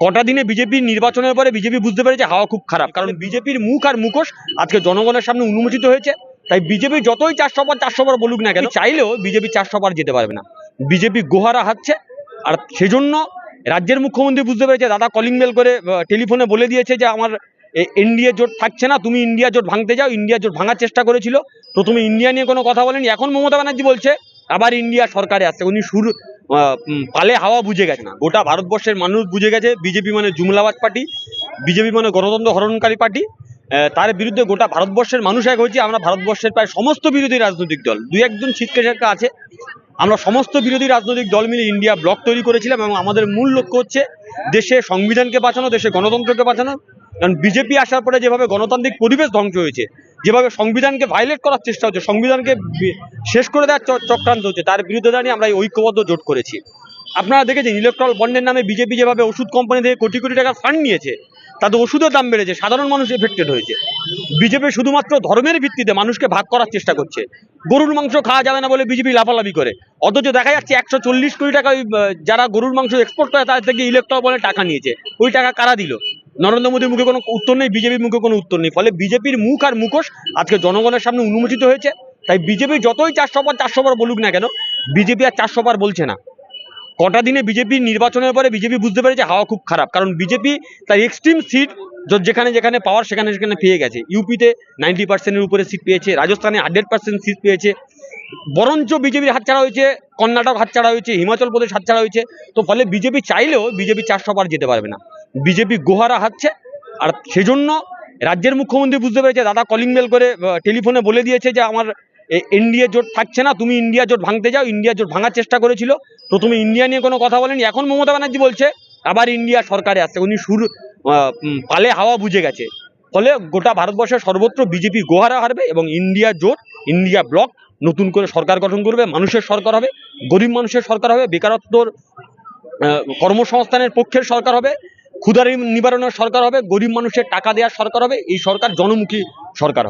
কটা দিনে বিজেপির নির্বাচনের পরে বিজেপি বুঝতে পেরেছে হাওয়া খুব খারাপ। কারণ বিজেপির মুখ আর মুখোশ আজকে জনগণের সামনে উন্মোচিত হয়েছে। তাই বিজেপি যতই চারশো পার চারশো বার বলুক না কেন চাইলেও বিজেপি চারশো পার যেতে পারবে না। বিজেপি গোহারা হাচ্ছে আর সেজন্য রাজ্যের মুখ্যমন্ত্রী বুঝতে পেরেছে দাদা কলিং বেল করে টেলিফোনে বলে দিয়েছে যে আমার এনডিএ জোট থাকছে না তুমি ইন্ডিয়া জোট ভাঙতে যাও ইন্ডিয়া জোট ভাঙার চেষ্টা করেছিল। প্রথমে ইন্ডিয়া নিয়ে কোনো কথা বলেনি। এখন মমতা ব্যানার্জি বলছে আবার ইন্ডিয়া সরকারে আসছে। উনি উম, পালে হাওয়া বুঝে গেছে। না গোটা ভারতবর্ষের মানুষ বুঝে গেছে বিজেপি মানে জুমলাবাজ পার্টি বিজেপি মানে গণতন্ত্র হরণকারী পার্টি। তার বিরুদ্ধে গোটা ভারতবর্ষের মানুষ এক হয়েছে আমরা ভারতবর্ষের প্রায় সমস্ত বিরোধী রাজনৈতিক দল। দু একজন ছিটকে ছিটকে আছে। আমরা সমস্ত বিরোধী রাজনৈতিক দল মিলে ইন্ডিয়া ব্লক তৈরি করেছিলাম এবং আমাদের মূল লক্ষ্য হচ্ছে দেশে সংবিধানকে বাঁচানো দেশে গণতন্ত্রকে বাঁচানো। কারণ বিজেপি আসার পরে যেভাবে গণতান্ত্রিক পরিবেশ ধ্বংস হয়েছে, যেভাবে সংবিধানকে ভাইলেট করার চেষ্টা হচ্ছে, সংবিধানকে শেষ করে দেওয়ার চক্রান্ত হচ্ছে, তার বিরুদ্ধে দাঁড়িয়ে আমরা এই ঐক্যবদ্ধ জোট করেছি। আপনারা দেখেছেন ইলেকট্রাল বন্ডের নামে বিজেপি যেভাবে ওষুধ কোম্পানি থেকে কোটি কোটি টাকার ফান্ড নিয়েছে, তাতে ওষুধের দাম বেড়েছে, সাধারণ মানুষ এফেক্টেড হয়েছে। বিজেপি শুধুমাত্র ধর্মের ভিত্তিতে মানুষকে ভাগ করার চেষ্টা করছে। গরুর মাংস খাওয়া যাবে না বলে বিজেপি লাফালাফি করে। অথচ দেখা যাচ্ছে একশো চল্লিশ কোটি টাকা যারা গরুর মাংস এক্সপোর্ট করে, তাদের থেকে ইলেকট্রল বলে টাকা নিয়েছে। ওই টাকা কারা দিল? নরেন্দ্র মোদীর মুখে কোনো উত্তর নেই, বিজেপির মুখে কোনো উত্তর নেই। ফলে বিজেপির মুখ আর মুখোশ আজকে জনগণের সামনে উন্মোচিত হয়েছে। তাই বিজেপি যতই চারশো বার চারশো বার বলুক না কেন, বিজেপি আর চারশো বার বলছে না। কটা দিনে বিজেপির নির্বাচনের পরে বিজেপি বুঝতে পেরেছে হাওয়া খুব খারাপ। কারণ বিজেপি তার এক্সট্রিম সিট যেখানে যেখানে পাওয়ার সেখানে সেখানে পেয়ে গেছে। ইউপিতে নাইনটি পার্সেন্টের উপরে সিট পেয়েছে, রাজস্থানে হান্ড্রেড পার্সেন্ট সিট পেয়েছে। বরঞ্চ বিজেপির হাতছাড়া হয়েছে, কর্ণাটক হাতছাড়া হয়েছে, হিমাচল প্রদেশ হাতছাড়া হয়েছে। তো ফলে বিজেপি চাইলেও বিজেপি চারশো বার যেতে পারবে না। বিজেপি গোহারা হাচ্ছে আর সেজন্য রাজ্যের মুখ্যমন্ত্রী বুঝতে পেরেছে, দাদা কলিং বেল করে টেলিফোনে বলে দিয়েছে যে আমার এনডিএ জোট থাকছে না, তুমি ইন্ডিয়া জোট ভাঙতে যাও ইন্ডিয়া জোট ভাঙার চেষ্টা করেছিল। প্রথমে ইন্ডিয়া নিয়ে কোনো কথা বলেনি, এখন মমতা ব্যানার্জি বলছে, আবার ইন্ডিয়া সরকারে আসছে। উনি সুর পালে হাওয়া বুঝে গেছে। ফলে গোটা ভারতবর্ষের সর্বত্র বিজেপি গোহারা হারবে এবং ইন্ডিয়া জোট ইন্ডিয়া ব্লক নতুন করে সরকার গঠন করবে, মানুষের সরকার হবে, গরিব মানুষের সরকার হবে, বেকারত্বর কর্মসংস্থানের পক্ষের সরকার হবে। ক্ষুধারি নিবারণের সরকার হবে, গরিব মানুষের টাকা দেওয়ার সরকার হবে, এই সরকার জনমুখী সরকার হবে।